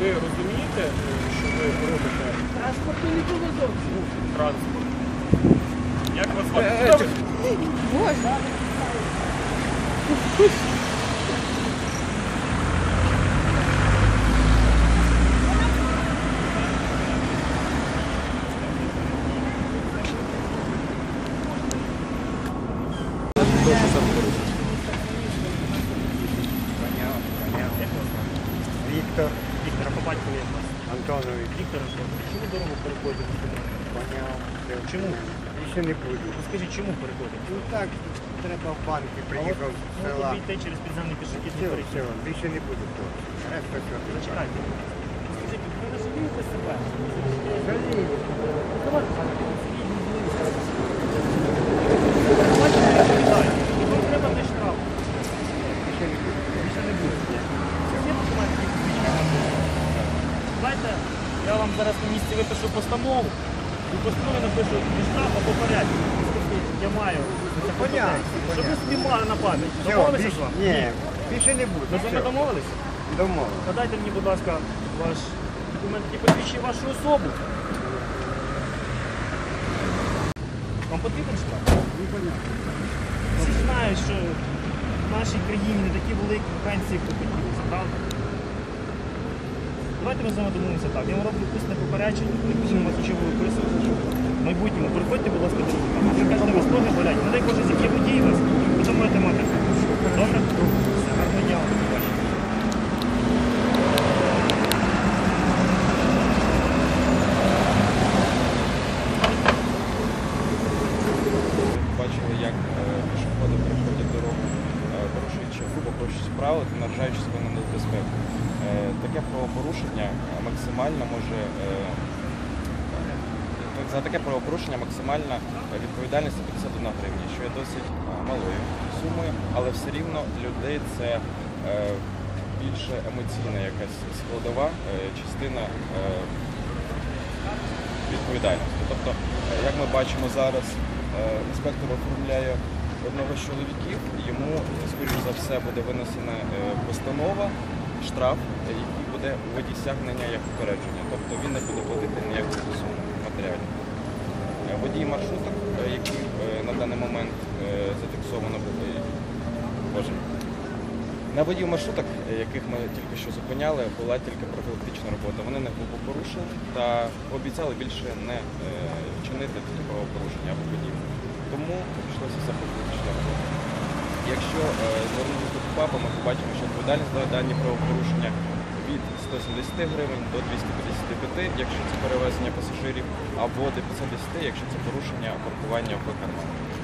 Ви розумієте, що ви робите? Транспорту не було зовсім. Транспорт. Як вас звати? Боже. Антонович, Віктор Антонович, чому дорогу переходите? поняв. Чому? Більше не буду. Ну скажіть, чому переходите? Ну так, треба в банки, приїхав з Можете села. обійти через підземний пішохідний Все, перехід. все, більше не буду. Решта все. Зачекайте. Ну, Скажіть, ви не жалієте себе? Жалію. Бачите, я відповідаю. Вам треба той штраф. Більше не буду. Більше не буде. Всі документи, які посвідчують. Давайте я вам зараз на місці випишу постанову. І постанові напишу і штраф або порядок. Я маю. це Понятно. Щоб ви собі мали на пам'ять. Домовилися з вами? ні, більше не буду. Ви з вами домовились? домовились. Надайте мені, будь ласка, ваш документ, який посвідчує вашу особу. Вам потрібен штраф? Всі знають, що в нашій країні не такі великі пенсії, як правда? Давайте ми з вами домовимося так. Я вам роблю усне попередження, не будемо вас нічого виписувати. В майбутньому приходьте, будь ласка, до руки. Ви вас ноги болять. Не дай Боже, з які водії вас, там можете мати. Добре? Все, гарного дня. Бачили, як е, пішоходи переходять дорогу, е, порушуючи грубо порушуючи правила та наражаючись на небезпеку. Таке правопорушення максимально може е, за таке правопорушення максимальна відповідальність 51 гривня, що є досить е, малою сумою, але все рівно людей це е, більше емоційна якась складова частина відповідальності. Тобто, як ми бачимо зараз, інспектор оформляє одного з чоловіків, йому, скоріш за все, буде винесена постанова, штраф, е, який буде у виді стягнення як попередження. Тобто він не буде платити ніяку суму матеріалів. Е, Водії маршруток, е, які е, на даний момент зафіксовано боже, на водіїв маршруток, яких ми тільки що зупиняли, була тільки профілактична робота. Вони не грубо порушили та обіцяли більше не вчинити такі правопорушення або подібне. Тому прийшлося за профілактичну роботу. Якщо е, до ми побачимо, що відповідальність за дані правопорушення від 170 гривень до 255, якщо це перевезення пасажирів, або до 50, якщо це порушення паркування в кармані.